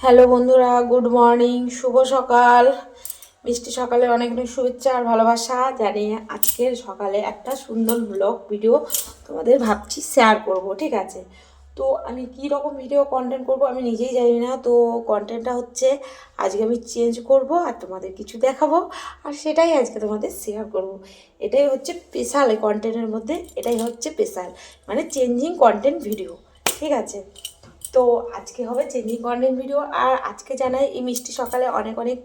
Hello বন্ধুরা, good morning, শুভ সকাল। মিষ্টি সকালে অনেক অনেক শুভেচ্ছা আর ভালোবাসা জানি আজকের সকালে একটা সুন্দর ব্লগ ভিডিও তোমাদের ভাবছি শেয়ার করব, ঠিক আছে? তো আমি কি রকম ভিডিও কন্টেন্ট করব আমি নিজেই জানি না। তো কন্টেন্টটা হচ্ছে আজকে আমি চেঞ্জ করব আর তোমাদের কিছু দেখাবো আর সেটাই আজকে তোমাদের শেয়ার করব। এটাই হচ্ছে স্পেশাল কন্টেন্টের মধ্যে, এটাই হচ্ছে স্পেশাল মানে চেঞ্জিং কন্টেন্ট ভিডিও ঠিক আছে? তো আজকে হবে চেঞ্জিং কন্টেন্ট ভিডিও আর আজকে জানাই, এই মিষ্টি সকালে অনেক অনেক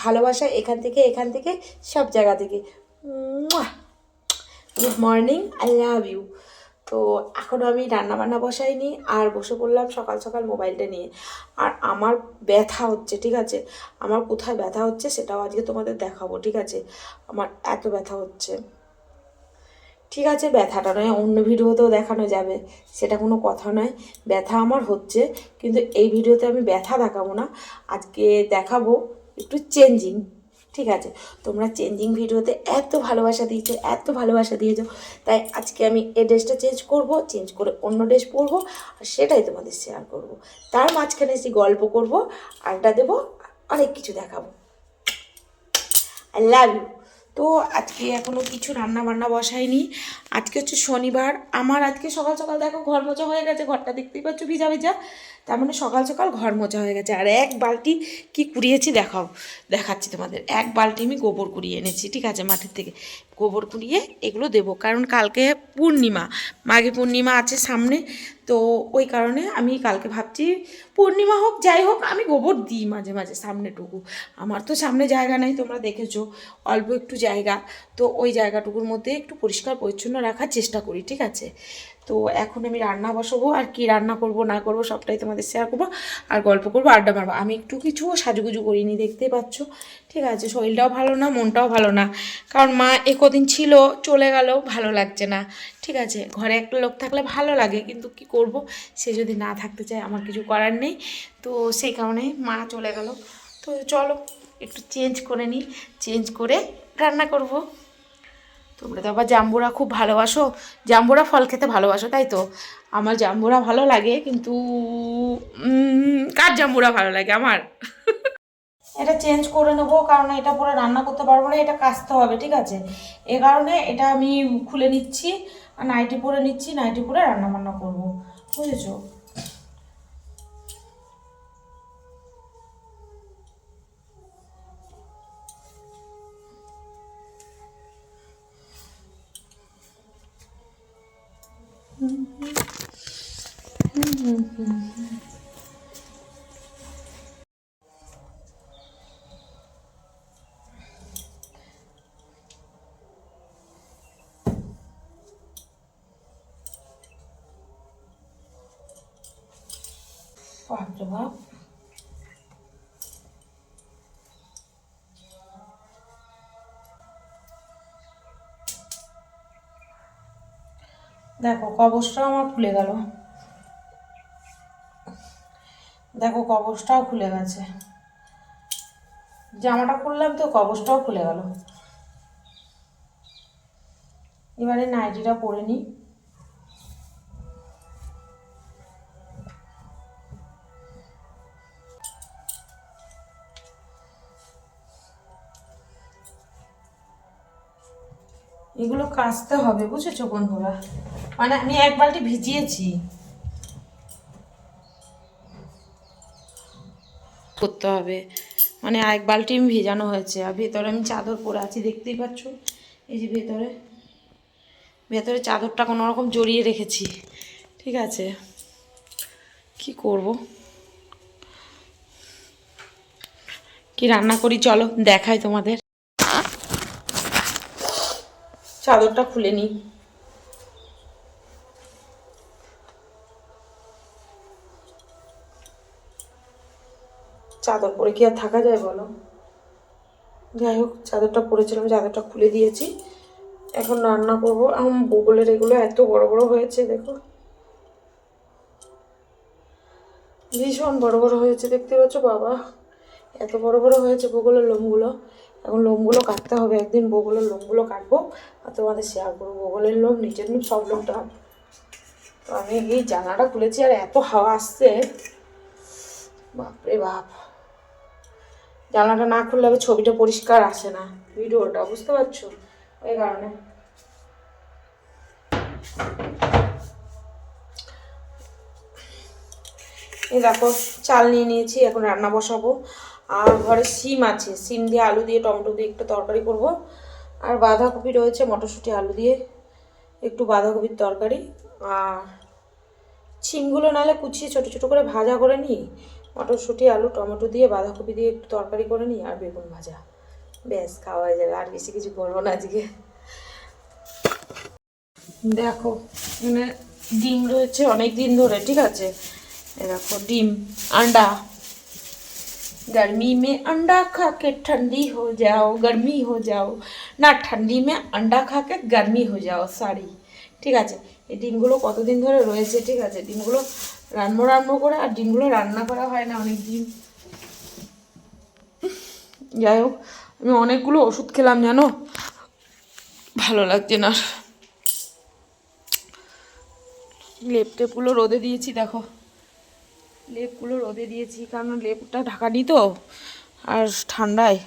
ভালোবাসা এখান থেকে এখান থেকে, সব জায়গা থেকে। Good morning I love you তো এখনও আমি রান্না বান্না বসাইনি, আর বসে পড়লাম সকাল সকাল মোবাইলটা নিয়ে। আর আমার ব্যথা হচ্ছে, ঠিক আছে? আমার কোথায় ব্যথা হচ্ছে সেটাও আজকে তোমাদের দেখাবো, ঠিক আছে? আমার এত ব্যথা হচ্ছে। ঠিক আছে, ব্যথাটা নয়, অন্য ভিডিওতেও দেখানো যাবে। সেটা কোনো কথা নয়, ব্যথা আমার হচ্ছে, কিন্তু এই ভিডিওতে আমি ব্যথা দেখাবো না। আজকে দেখাবো একটু চেঞ্জিং ঠিক আছে? তোমরা চেঞ্জিং ভিডিওতে এত ভালোবাসা দিয়েছ, এত ভালোবাসা দিয়েছ, তাই আজকে আমি এ ড্রেসটা চেঞ্জ করব চেঞ্জ করে অন্য ড্রেস পরবো, আর সেটাই তোমাদের শেয়ার করব। তার মাঝখানে এসে গল্প করব আড্ডা দেবো, অনেক কিছু দেখাবো। আই লাভ ইউ তো আজকে এখনও কিছু রান্না বান্না বসাইনি। আজকে হচ্ছে শনিবার। আমার আজকে সকাল সকাল দেখো ঘর মোচা হয়ে গেছে, ঘরটা দেখতেই পাচ্ছ ভিজা ভিজা। তার মানে সকাল সকাল ঘর মোচা হয়ে গেছে। আর এক বালতি কি কুড়িয়েছি দেখাও, দেখাচ্ছি তোমাদের। এক বালতি আমি গোবর কুড়িয়ে এনেছি, ঠিক আছে, মাঠের থেকে। গোবর কুড়িয়ে এগুলো দেবো, কারণ কালকে পূর্ণিমা, মাঘে পূর্ণিমা আছে সামনে, তো ওই কারণে আমি কালকে ভাবছি পূর্ণিমা হোক, যাই হোক, আমি গোবর দিই মাঝে মাঝে সামনেটুকু। আমার তো সামনে জায়গা নেই, তোমরা দেখেছ, অল্প একটু জায়গা। তো ওই জায়গাটুকুর মধ্যে একটু পরিষ্কার পরিচ্ছন্ন রাখার চেষ্টা করি, ঠিক আছে? তো এখন আমি রান্না বসাবো আর কি রান্না করব, না করব সবটাই তোমাদের শেয়ার করব আর গল্প করব, আড্ডা মারবো। আমি একটু কিছু সাজুগুজু করিনি দেখতেই পাচ্ছ? ঠিক আছে, শরীরটাও ভালো না, মনটাও ভালো না। কারণ মা এ কদিন ছিল, চলে গেল, ভালো লাগছে না। ঠিক আছে, ঘরে একটা লোক থাকলে ভালো লাগে, কিন্তু কি করব? সে যদি না থাকতে চায়, আমার কিছু করার নেই। তো সেই কারণে মা চলে গেল। তো চলো, একটু চেঞ্জ করে নিই চেঞ্জ করে রান্না করব। তোমরা তো আবার জাম্বুরা খুব ভালোবাসো। জাম্বুরা ফল খেতে ভালোবাসো, তাই তো? আমার জাম্বুরা ভালো লাগে, কিন্তু কার জাম্বুরা ভালো লাগে আমার? এটা চেঞ্জ করে নেব, কারণ এটা পরে রান্না করতে পারব না, এটা কাচতে হবে, ঠিক আছে? এ কারণে এটা আমি খুলে নিচ্ছি, আর নাইটি পরে নিচ্ছি, নাইটি পরে রান্না বান্না করব, বুঝেছ? বাপরে বাপ দেখো, কবচটাও আমার খুলে গেল। দেখো, কবচটাও খুলে গেছে। জামাটা খুললাম তো, কবচটাও খুলে গেল। এবারে নাইটিটা পরে নিই। এগুলো কাচতে হবে, বুঝেছ বন্ধুরা? মানে আমি এক বালতি ভিজিয়েছি। করতে হবে। মানে এক বালতি আমি ভেজানো হয়েছে। আর ভেতরে আমি চাদর পরে আছি দেখতেই পাচ্ছ? এই যে ভেতরে। ভেতরে চাদরটা কোনো রকম জড়িয়ে রেখেছি। ঠিক আছে। কি করব? কি রান্না করি? চলো দেখাই তোমাদের। চাদরটা খুলে নিই। চাদর পরে কি আর থাকা যায় বলো? যাই হোক, চাদরটা পরেছিলাম, চাদরটা খুলে দিয়েছি। এখন রান্না করব। এখন বগলের এগুলো এত বড় বড় হয়েছে, দেখো। ভীষণ বড় বড় হয়েছে, দেখতে পাচ্ছ বাবা? এত বড় বড় হয়েছে বগলের লোমগুলো। এখন লোমগুলো কাটতে হবে, একদিন বগলের লোমগুলো কাটবো আর তোমাদের শেয়ার করব। বগলের লোম নিচের লোম, সব লোমটা। তো আমি এই জানাটা খুলেছি আর এত হাওয়া আসছে। বাপরে বাপ। জানলাটা না খুললে আবার ছবিটা পরিষ্কার আসে না। ভিডিওটা, বুঝতে পারছ? ওই কারণে। এই দেখো, চাল নিয়ে নিয়েছি, এখন রান্না বসাবো। আর ঘরে সিম আছে সিম দিয়ে আলু দিয়ে, টমেটো দিয়ে একটু তরকারি করব। আর বাঁধাকপি রয়েছে, মটরশুঁটি, আলু দিয়ে একটু বাঁধাকপির তরকারি। আর সিমগুলো নাহলে কুচিয়ে ছোটো ছোটো করে ভাজা করে নিই। মটরশুঁটি আলু টমেটো দিয়ে বাঁধাকপি দিয়ে একটু তরকারি করে নিই আর বেগুন ভাজা ব্যাস খাওয়া যাবে আর বেশি কিছু করবো না আজকে দেখো মানে ডিম রয়েছে অনেক দিন ধরে ঠিক আছে এ দেখো ডিম আন্ডা गर्मी में अंडा खा के ठंडी हो जाओ गर्मी हो जाओ না ঠান্ডি মে আন্ডা খা কে गर्मी हो जाओ সারি ঠিক আছে এই ডিমগুলো কতদিন ধরে রয়েছে, ঠিক আছে? ডিমগুলো রান্না রান্না করে আর ডিমগুলো রান্না করা হয় না অনেক দিন। যাই হোক, আমি অনেকগুলো ওষুধ খেলাম, জানো? ভালো লাগছে না। লেপ টেপগুলো রোদে দিয়েছি, দেখো। লেপগুলো রোদে দিয়েছি, কারণ লেপটা ঢাকানি তো, আর ঠান্ডায়।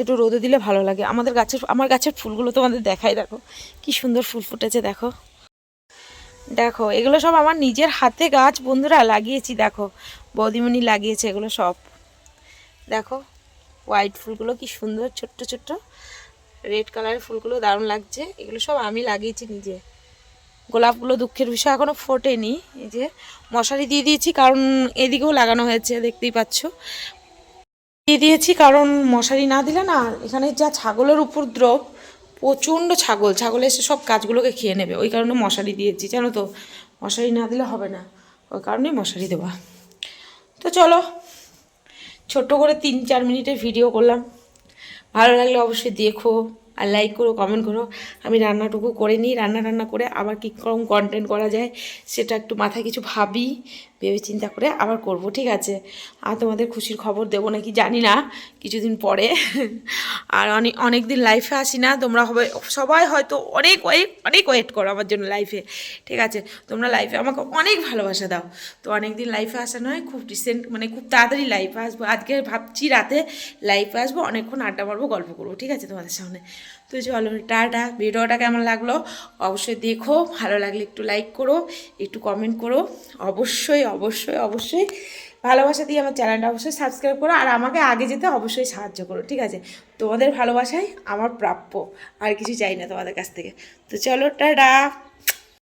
একটু রোদে দিলে ভালো লাগে। আমাদের গাছের, আমার গাছের ফুলগুলো তোমাদের দেখাই, দেখো। কি সুন্দর ফুল ফুটেছে, দেখো। দেখো, এগুলো সব আমার নিজের হাতে গাছ বন্ধুরা লাগিয়েছি, দেখো। বৌদিমণি লাগিয়েছে এগুলো সব। দেখো হোয়াইট ফুলগুলো কি সুন্দর, ছোট্ট ছোট্ট। রেড কালারের ফুলগুলো দারুণ লাগছে। এগুলো সব আমি লাগিয়েছি নিজে। গোলাপগুলো দুঃখের বিষয় এখনও ফোটেনি। এই যে মশারি দিয়ে দিয়েছি, কারণ এদিকেও লাগানো হয়েছে, দেখতেই পাচ্ছ। দিয়ে দিয়েছি, কারণ মশারি না দিলে না, এখানে যা ছাগলের উপদ্রব প্রচণ্ড ছাগল ছাগল এসে সব কাজগুলোকে খেয়ে নেবে। ওই কারণে মশারি দিয়েছি, জানো তো? মশারি না দিলে হবে না। ওই কারণেই মশারি দেওয়া। তো চলো, ছোট্ট করে তিন, চার মিনিটের ভিডিও করলাম। ভালো লাগলে অবশ্যই দেখো আর লাইক করো কমেন্ট করো। আমি রান্নাটুকু করে নিই। রান্না রান্না করে আবার কী রকম কন্টেন্ট করা যায়, সেটা একটু মাথায় কিছু ভাবি। ভেবে চিন্তা করে আবার করব, ঠিক আছে? আর তোমাদের খুশির খবর দেবো নাকি জানি না, কিছুদিন পরে। আর অনেক অনেক দিন লাইফে আসি না, তোমরা হবে, সবাই হয়তো অনেক অনেক অনেক ওয়েট করো আমার জন্য লাইফে ঠিক আছে? তোমরা লাইফে আমাকে অনেক ভালোবাসা দাও। তো অনেক দিন লাইফে আসা নয়, খুব রিসেন্ট মানে খুব তাড়াতাড়ি লাইফে আসব। আজকে ভাবছি রাতে লাইফে আসব, অনেকক্ষণ আড্ডা মারবো, গল্প করব, ঠিক আছে তোমাদের সামনে? তো চলো টাটা। ভিডিওটা কেমন লাগল? অবশ্যই দেখো, ভালো লাগলে একটু লাইক করো, একটু কমেন্ট করো। অবশ্যই অবশ্যই অবশ্যই। ভালোবাসা দিয়ে আমার চ্যানেলটা অবশ্যই সাবস্ক্রাইব করো আর আমাকে আগে যেতে অবশ্যই সাহায্য করো, ঠিক আছে? তোমাদের ভালোবাসাই আমার প্রাপ্য, আর কিছু চাই না তোমাদের কাছ থেকে। তো চলো, টাটা!